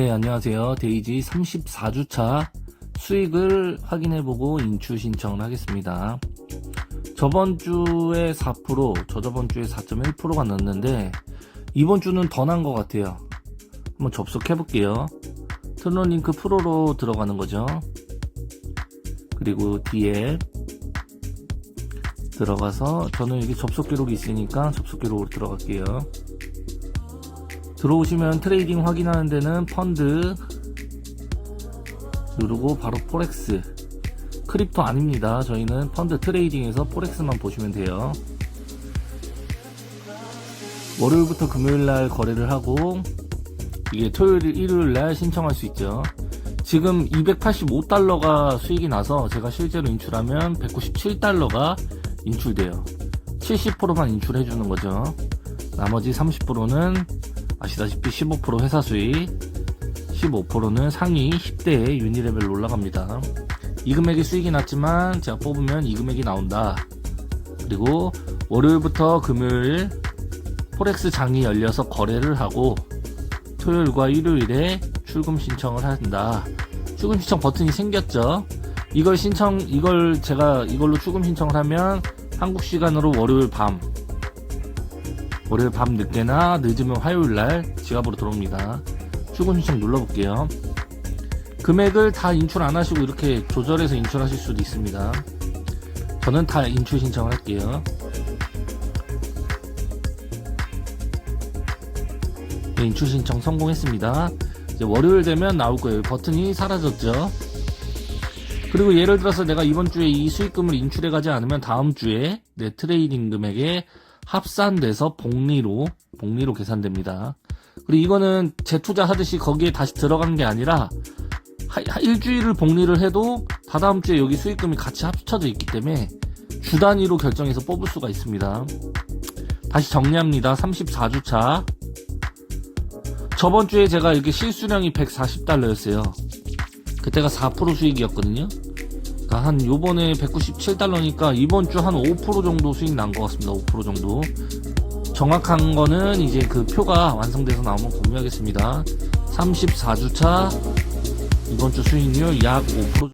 네, 안녕하세요. 데이지 34주차 수익을 확인해보고 인출 신청을 하겠습니다. 저번 주에 4%, 저저번 주에 4.1%가 났는데, 이번 주는 더 난 것 같아요. 한번 접속해볼게요. 트론링크 프로로 들어가는 거죠. 그리고 뒤에 들어가서, 저는 여기 접속 기록이 있으니까 접속 기록으로 들어갈게요. 들어오시면 트레이딩 확인하는 데는 펀드 누르고 바로 포렉스. 크립토 아닙니다. 저희는 펀드 트레이딩에서 포렉스만 보시면 돼요. 월요일부터 금요일날 거래를 하고 이게 토요일 일요일날 신청할 수 있죠. 지금 285달러가 수익이 나서 제가 실제로 인출하면 197달러가 인출돼요. 70%만 인출해 주는 거죠. 나머지 30%는 아시다시피 15% 회사 수익, 15%는 상위 10대의 유니레벨로 올라갑니다. 이 금액이 수익이 났지만 제가 뽑으면 이 금액이 나온다. 그리고 월요일부터 금요일 포렉스 장이 열려서 거래를 하고 토요일과 일요일에 출금 신청을 한다. 출금 신청 버튼이 생겼죠. 이걸 신청, 이걸 제가 이걸로 출금 신청을 하면 한국 시간으로 월요일 밤 월요일 밤 늦게나 늦으면 화요일 날 지갑으로 들어옵니다. 출근 신청 눌러볼게요. 금액을 다 인출 안 하시고 이렇게 조절해서 인출하실 수도 있습니다. 저는 다 인출 신청을 할게요. 네, 인출 신청 성공했습니다. 이제 월요일 되면 나올 거예요. 버튼이 사라졌죠. 그리고 예를 들어서 내가 이번 주에 이 수익금을 인출해 가지 않으면 다음 주에 내 트레이딩 금액에 합산돼서 복리로 복리로 계산됩니다. 그리고 이거는 재투자 하듯이 거기에 다시 들어간 게 아니라 일주일을 복리를 해도 다다음 주에 여기 수익금이 같이 합쳐져 있기 때문에 주 단위로 결정해서 뽑을 수가 있습니다. 다시 정리합니다. 34주차. 저번 주에 제가 이렇게 실수령이 140달러였어요. 그때가 4% 수익이었거든요. 그러니까 한 요번에 197달러니까 이번 주 한 5% 정도 수익 난 것 같습니다. 5% 정도. 정확한 거는 이제 그 표가 완성돼서 나오면 공유하겠습니다. 34주차 이번 주 수익률 약 5%